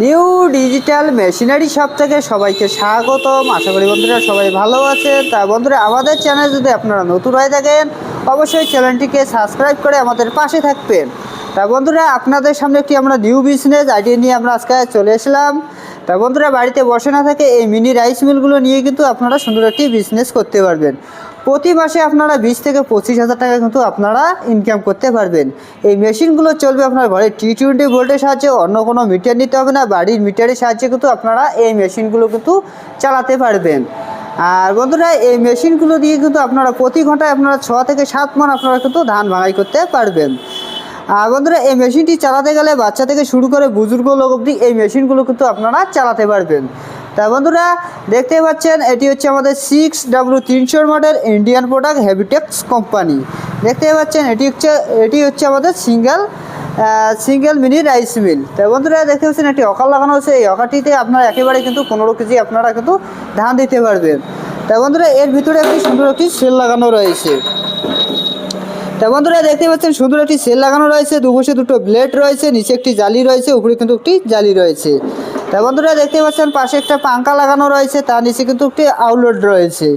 New digital machinery shop থেকে সবাইকে স্বাগতম। আশা করি বন্ধুরা সবাই ভালো আছে তা বন্ধুরা, আমাদের চ্যানেল যদি আপনারা নতুন হয়ে থাকেন, অবশ্যই চ্যানেলটিকে সাবস্ক্রাইব করে আমাদের পাশে থাকবেন। তা বন্ধুরা, আপনাদের সামনে একটি আমরা নিউ বিজনেস আইডিয়া নিয়ে আমরা আজকে চলে এসলাম। তা বন্ধুরা, বাড়িতে বসে না থাকে এই মিনি রাইস মিলগুলো নিয়ে কিন্তু আপনারা সুন্দর একটি বিজনেস করতে পারবেন। প্রতি মাসে আপনারা বিশ থেকে পঁচিশ হাজার টাকা কিন্তু আপনারা ইনকাম করতে পারবেন। এই মেশিনগুলো চলবে আপনার ঘরে টি টোয়েন্টি ভোল্টের সাহায্যে, অন্য কোনো মিটার নিতে হবে না, বাড়ির মিটারের সাহায্যে কিন্তু আপনারা এই মেশিনগুলো কিন্তু চালাতে পারবেন। আর বন্ধুরা, এই মেশিনগুলো দিয়ে কিন্তু আপনারা প্রতি ঘন্টায় আপনারা ছ থেকে সাত মান আপনারা কিন্তু ধান ভাঙাই করতে পারবেন। আর বন্ধুরা, এই মেশিনটি চালাতে গেলে বাচ্চা থেকে শুরু করে বুজুর্গ লোক অবধি এই মেশিনগুলো কিন্তু আপনারা চালাতে পারবেন। তা বন্ধুরা দেখতে পাচ্ছেন, এটি হচ্ছে আমাদের সিক্স ডাব্লু তিনশোর model Indian product Heavitex company দেখতে পাচ্ছেন, এটি হচ্ছে এটি হচ্ছে আমাদের single single mini rice mill তা বন্ধুরা, দেখতে পাচ্ছেন, একটি অকাল লাগানো হচ্ছে এই অকাটিতে আপনারা একেবারে কিন্তু পনেরো কেজি আপনারা কিন্তু ধান দিতে পারবেন। তা বন্ধুরা, এর ভিতরে একটি সুন্দর একটি সেল লাগানো রয়েছে। তা বন্ধুরা দেখতে পাচ্ছেন, সুন্দর একটি সেল লাগানো রয়েছে। দুপাশে দুটো ব্লেড রয়েছে, নিচে একটি জালি রয়েছে, উপরে কিন্তু একটি জালি রয়েছে। তা বন্ধুরা দেখতে পাচ্ছেন, পাশে একটা পাঙ্খা লাগানো রয়েছে, তার নিচে কিন্তু একটি আউটলেট রয়েছে।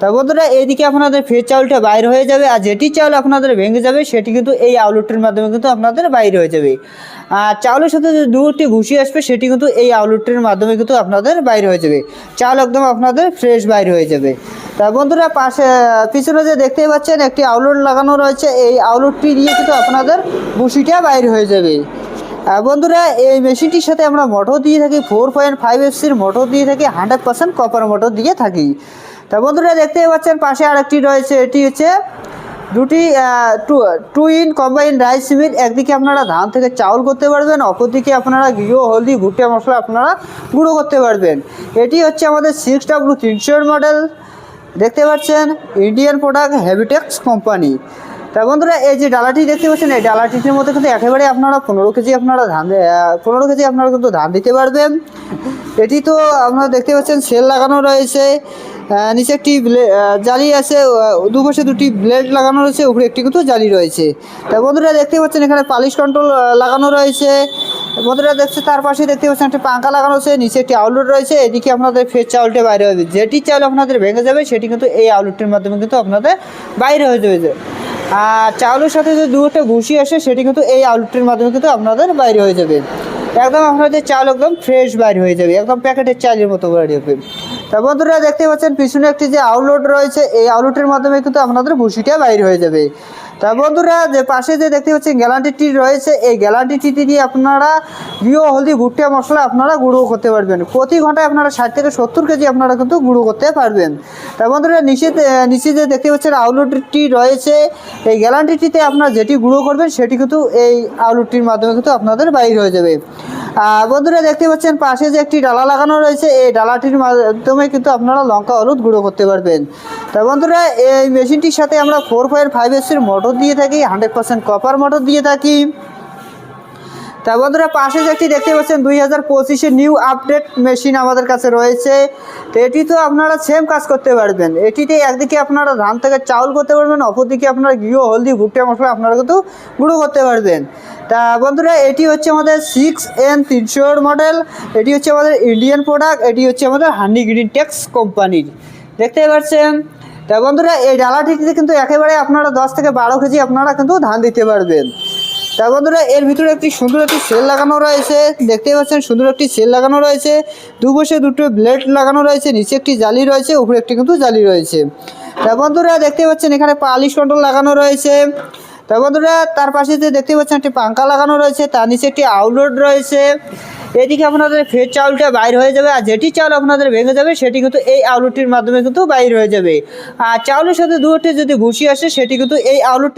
তা বন্ধুরা, এইদিকে আপনাদের ফের চাউলটা বাইর হয়ে যাবে, আর যেটি চাউল আপনাদের ভেঙে যাবে, সেটি কিন্তু এই আউটলেটের মাধ্যমে কিন্তু আপনাদের বাইর হয়ে যাবে। আর চাউলের সাথে যে দুটি ভুসি আসবে, সেটি কিন্তু এই আউটলেটের মাধ্যমে কিন্তু আপনাদের বাইর হয়ে যাবে। চাল একদম আপনাদের ফ্রেশ বাইর হয়ে যাবে। তা বন্ধুরা, পাশে পিছনে যে দেখতেই পাচ্ছেন, একটি আউটলেট লাগানো রয়েছে, এই আউটলেটটি দিয়ে কিন্তু আপনাদের ভুসিটা বাইর হয়ে যাবে। বন্ধুরা, এই মেশিনটির সাথে আমরা মোটর দিয়ে থাকি ফোর পয়েন্ট ফাইভ এফসির মোটর দিয়ে থাকি হান্ড্রেড পার্সেন্ট কপার মোটর দিয়ে থাকি। তা বন্ধুরা দেখতেই পাচ্ছেন, পাশে আরেকটি রয়েছে, এটি হচ্ছে দুটি two two in combine rice mill একদিকে আপনারা ধান থেকে চাউল করতে পারবেন, অপরদিকে আপনারা ঘিও, হলদি ভুট্টা মশলা আপনারা গুঁড়ো করতে পারবেন। এটি হচ্ছে আমাদের সিক্স ডাব্লু তিনশোর মডেল দেখতে পাচ্ছেন ইন্ডিয়ান প্রোডাক্ট হ্যাবিটেক্স কোম্পানি তা বন্ধুরা, এই যে ডালাটি দেখতে পাচ্ছেন, এই ডালাটির মধ্যে কিন্তু একেবারে আপনারা পনেরো কেজি আপনারা ধান পনেরো কেজি আপনারা কিন্তু ধান দিতে পারবেন। এটি তো আপনারা দেখতে পাচ্ছেন, সেল লাগানো রয়েছে। নিচে একটি জালি আছে দুপাশে দুটি ব্লেড লাগানো রয়েছে, উপরে একটি কিন্তু জালি রয়েছে। তা বন্ধুরা, দেখতে পাচ্ছেন, এখানে পালিশ কন্ট্রোল লাগানো রয়েছে। বন্ধুরা, দেখছে, তার পাশে দেখতে পাচ্ছেন, একটা পাঙ্খা লাগানো আছে, নিচে একটি আউটলেট রয়েছে। এদিকে আপনাদের ফের চাউলটা বাইরে হবে যেটি চাউল আপনাদের ভেঙে যাবে, সেটি কিন্তু এই আউটলেটের মাধ্যমে কিন্তু আপনাদের বাইরে হয়ে যাবে। চাউলের সাথে যে দু একটা ঘুষি আসে, সেটি কিন্তু এই আলুটির মাধ্যমে কিন্তু আপনাদের বাইরে হয়ে যাবে। একদম আপনাদের চাল একদম ফ্রেশ বাইরে হয়ে যাবে, একদম প্যাকেটের চালের মতো বাইরে হবে। তা বন্ধুরা, দেখতে পাচ্ছেন, পিছনে একটি যে আউলোড রয়েছে, এই আউটলেটের মাধ্যমে কিন্তু আপনাদের ভুসিটা বাইরে হয়ে যাবে। তা বন্ধুরা, যে পাশে যে দেখতে পাচ্ছেন গ্যালান্টিটি রয়েছে, এই গ্যালান্টিটি দিয়ে আপনারা গৃহ হলদি ভুট্টা মশলা আপনারা গুঁড়ো করতে পারবেন। প্রতি ঘন্টায় আপনারা ষাট থেকে সত্তর কেজি আপনারা কিন্তু গুঁড়ো করতে পারবেন। তা বন্ধুরা নিচে নিচে যে দেখতে পাচ্ছেন আউটলেটটি রয়েছে, এই গ্যালান্টিটিতে আপনারা যেটি গুঁড়ো করবেন, সেটি কিন্তু এই আউটলেটটির মাধ্যমে কিন্তু আপনাদের বাইর হয়ে যাবে। বন্ধুরা দেখতে পাচ্ছেন, পাশে যে একটি ডালা লাগানো রয়েছে, এই ডালাটির মাধ্যমে কিন্তু আপনারা লঙ্কা হলুদ গুঁড়ো করতে পারবেন। তা বন্ধুরা, এই মেশিনটির সাথে আমরা ফোর পয়েন্ট ফাইভ এসির মোটর দিয়ে থাকি হান্ড্রেড পার্সেন্ট কপার মোটর দিয়ে থাকি। তা বন্ধুরা, পাশে যে একটি দেখতে পাচ্ছেন, দুই হাজার পঁচিশে নিউ আপডেট মেশিন আমাদের কাছে রয়েছে। তো এটি তো আপনারা সেম কাজ করতে পারবেন। এটিতে একদিকে আপনারা ধান থেকে চাউল করতে পারবেন, অপরদিকে আপনারা গৃহ হলদি, ভুট্টা মশলা আপনারা কিন্তু গুঁড়ো করতে পারবেন। তা বন্ধুরা, এটি হচ্ছে আমাদের সিক্স এন তিনশোর মডেল এটি হচ্ছে আমাদের ইন্ডিয়ান প্রোডাক্ট এটি হচ্ছে আমাদের হান্ডি গ্রিন টেক্স কোম্পানির দেখতে পাচ্ছেন? তা বন্ধুরা, এই ডালাটিতে কিন্তু একেবারে আপনারা দশ থেকে বারো কেজি আপনারা কিন্তু ধান দিতে পারবেন। তা বন্ধুরা, এর ভিতরে একটি সুন্দর একটি সেল লাগানো রয়েছে। দেখতে পাচ্ছেন, সুন্দর একটি সেল লাগানো রয়েছে। দুপাশে দুটো ব্লেড লাগানো রয়েছে, নিচে একটি জালি রয়েছে, উপরে একটি কিন্তু জালি রয়েছে। তা বন্ধুরা দেখতে পাচ্ছেন, এখানে পালিশ কন্ট্রোল লাগানো রয়েছে। তা বন্ধুরা, তার পাশে যে দেখতে পাচ্ছেন, একটি পাঙ্খা লাগানো রয়েছে, তার নিচে একটি আউটলোড রয়েছে। এদিকে আপনাদের ফের চাউলটা বাইর হয়ে যাবে, আর যেটি চাউল আপনাদের ভেঙে যাবে, সেটি কিন্তু এই আউটলেটটির মাধ্যমে কিন্তু বাইর হয়ে যাবে। আর চাউলের সাথে দুটি যদি ভুসি আসে, সেটি কিন্তু এই আউটলেট